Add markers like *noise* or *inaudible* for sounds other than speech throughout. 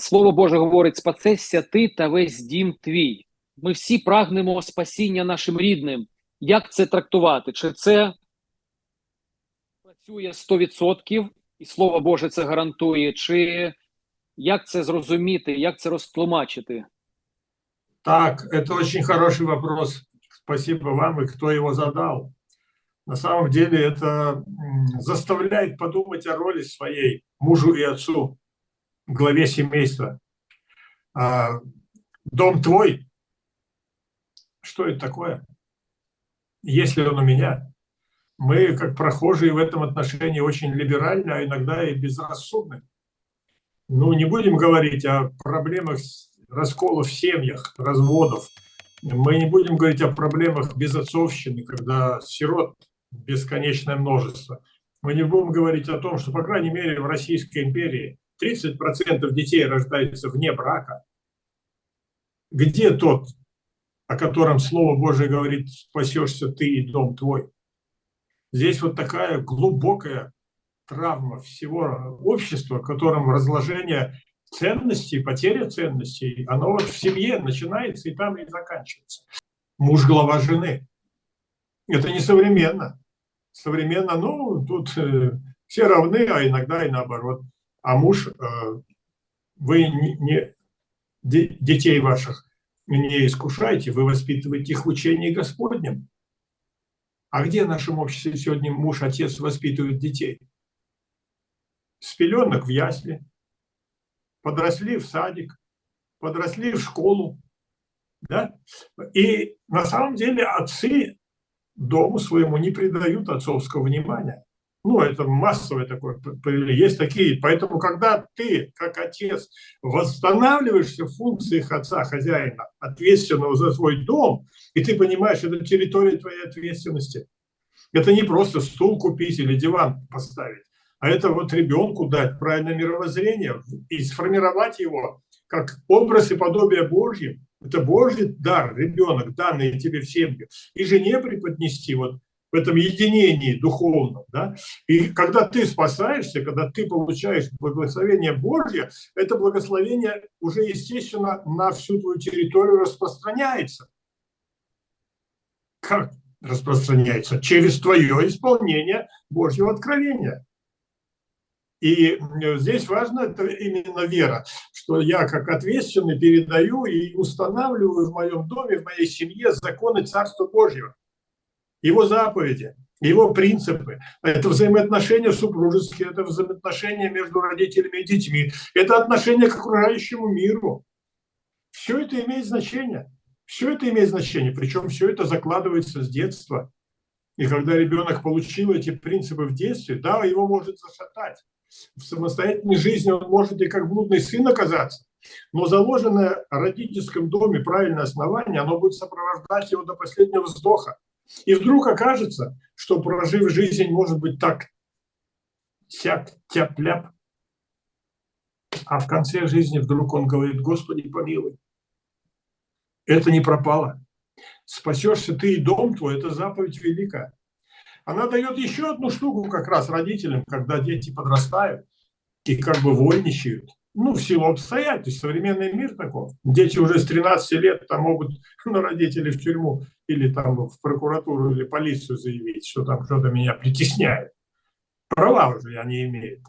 Слово Боже говорить: спасешся ти та весь дім твій. Ми всі прагнемо спасіння нашим рідним. Як це трактувати? Чи це працює 100% і Слово Боже це гарантує? Чи як це зрозуміти, як це розтлумачити? Так, это очень хороший вопрос. Спасибо вам и кто его задал. На самом деле это заставляет подумать о роли своей мужу и отцу, главе семейства. А, дом твой, что это такое? Если он у меня, мы, как прохожие в этом отношении, очень либеральны, а иногда и безрассудны. Ну, не будем говорить о проблемах расколов в семьях, разводов. Мы не будем говорить о проблемах безотцовщины, когда сирот бесконечное множество. Мы не будем говорить о том, что, по крайней мере, в Российской империи 30% детей рождаются вне брака. Где тот, о котором Слово Божие говорит, спасешься ты и дом твой? Здесь вот такая глубокая травма всего общества, в котором разложение ценностей, потеря ценностей, оно вот в семье начинается и там и заканчивается. Муж – глава жены. Это не современно. Современно, ну, тут э, все равны, а иногда и наоборот. А муж, э, вы не, не- де- детей ваших не искушайте, вы воспитываете их в учении Господнем. А где в нашем обществе сегодня муж, отец воспитывает детей? С пеленок в ясли, подросли в садик, подросли в школу. Да? И на самом деле отцы дому своему не придают отцовского внимания. Ну, это массовое такое, есть такие. Поэтому, когда ты, как отец, восстанавливаешься в функциях отца, хозяина, ответственного за свой дом, и ты понимаешь, это территория твоей ответственности. Это не просто стул купить или диван поставить, а это вот ребенку дать правильное мировоззрение и сформировать его как образ и подобие Божье. Это Божий дар, ребенок, данный тебе в семью. И жене преподнести вот в этом единении духовном. Да? И когда ты спасаешься, когда ты получаешь благословение Божье, это благословение уже, естественно, на всю твою территорию распространяется. Как распространяется? Через твое исполнение Божьего откровения. И э, здесь важно это именно вера, что я как ответственный передаю и устанавливаю в моем доме, в моей семье законы Царства Божьего, его заповеди, его принципы. Это взаимоотношения супружеские, это взаимоотношения между родителями и детьми, это отношение к окружающему миру. Все это имеет значение. Все это имеет значение, причем все это закладывается с детства. И когда ребенок получил эти принципы в детстве, да, его может зашатать. В самостоятельной жизни он может и как блудный сын оказаться, но заложенное в родительском доме правильное основание, оно будет сопровождать его до последнего вздоха. И вдруг окажется, что прожив жизнь, может быть так сяк тяп-ляп, а в конце жизни вдруг он говорит, Господи, помилуй. Это не пропало. Спасешься ты и дом твой, это заповедь великая. Она дает еще одну штуку как раз родителям, когда дети подрастают и как бы вольничают. Ну, в силу обстоятельств, современный мир таков. Дети уже с 13 лет там могут *laughs* на родителей в тюрьму или там в прокуратуру или полицию заявить, что там кто-то меня притесняет. Права уже они имеют.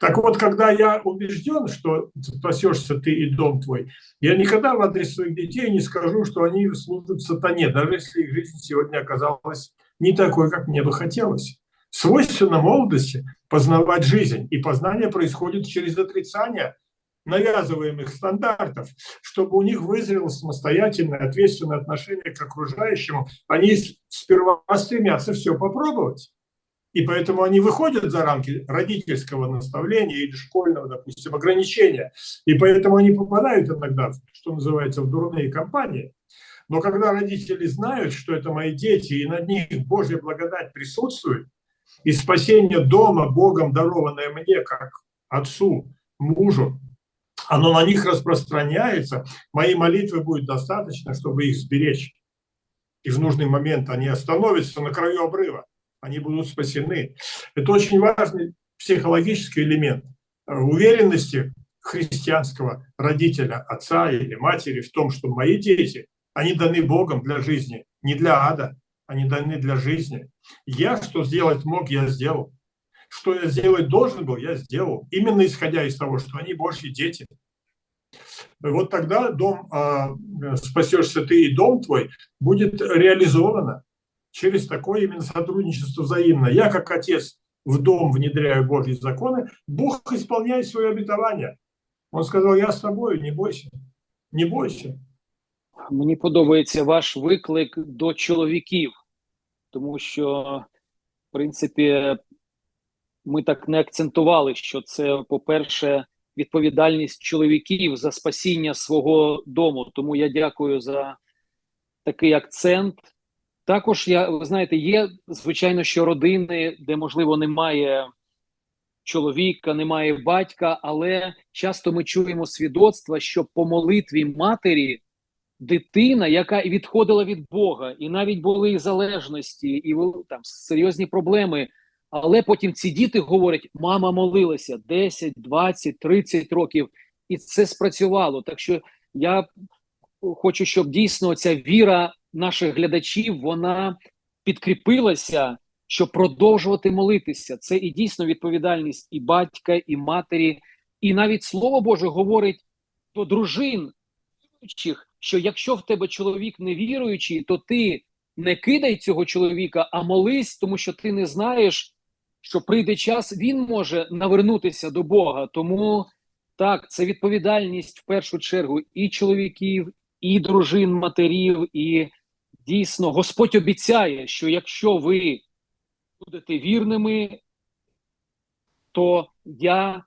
Так вот, когда я убежден, что спасешься ты и дом твой, я никогда в адрес своих детей не скажу, что они служат сатане, даже если их жизнь сегодня оказалась не такой, как мне бы хотелось. Свойственно молодости познавать жизнь, и познание происходит через отрицание навязываемых стандартов, чтобы у них вызрело самостоятельное, ответственное отношение к окружающему. Они сперва стремятся все попробовать. И поэтому они выходят за рамки родительского наставления или школьного, допустим, ограничения. И поэтому они попадают иногда, что называется, в дурные компании. Но когда родители знают, что это мои дети, и над них Божья благодать присутствует, и спасение дома Богом, дарованное мне, как отцу, мужу, оно на них распространяется, моей молитвы будет достаточно, чтобы их сберечь. И в нужный момент они остановятся на краю обрыва, они будут спасены. Это очень важный психологический элемент уверенности христианского родителя, отца или матери в том, что мои дети, они даны Богом для жизни, не для ада, они даны для жизни. Я что сделать мог, я сделал. Что я сделать должен был, я сделал. Именно исходя из того, что они Божьи дети. Вот тогда дом а, «Спасешься ты и дом твой» будет реализовано через такое именно сотрудничество взаимное. Я как отец в дом внедряю Божьи законы, Бог исполняет свое обетование. Он сказал, я с тобой, не бойся, не бойся. Мені подобається ваш виклик до чоловіків, тому що, в принципі, ми так не акцентували, що це, по-перше, відповідальність чоловіків за спасіння свого дому. Тому я дякую за такий акцент. Також я, ви знаєте, є звичайно, що родини, де можливо немає чоловіка, немає батька, але часто ми чуємо свідоцтва, що по молитві матері дитина, яка відходила від Бога, і навіть були і залежності, і там серйозні проблеми. Але потім ці діти говорять: мама молилася 10, 20, 30 років, і це спрацювало. Так що я хочу, щоб дійсно ця віра наших глядачів вона підкріпилася, щоб продовжувати молитися. Це і дійсно відповідальність і батька, і матері, і навіть слово Боже говорить до дружин що якщо в тебе чоловік невіруючий, то ти не кидай цього чоловіка, а молись, тому що ти не знаєш, що прийде час, він може навернутися до Бога. Тому так, це відповідальність в першу чергу і чоловіків, і дружин, матерів, і дійсно Господь обіцяє, що якщо ви будете вірними, то я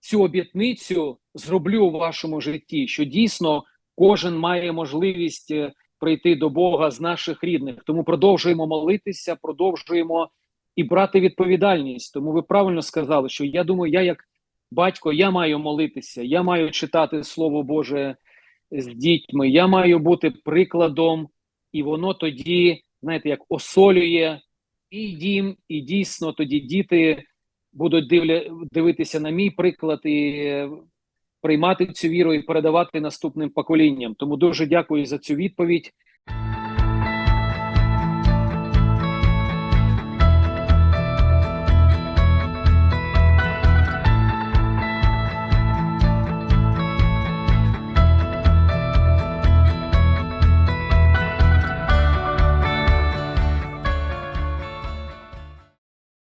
цю обітницю зроблю у вашому житті, що дійсно кожен має можливість е, прийти до Бога з наших рідних. Тому продовжуємо молитися, продовжуємо і брати відповідальність. Тому ви правильно сказали, що я думаю, я як батько, я маю молитися, я маю читати Слово Боже з дітьми, я маю бути прикладом, і воно тоді, знаєте, як осолює і дім, і дійсно тоді діти будуть дивля, дивитися на мій приклад і е, приймати цю віру і передавати наступним поколінням. Тому дуже дякую за цю відповідь.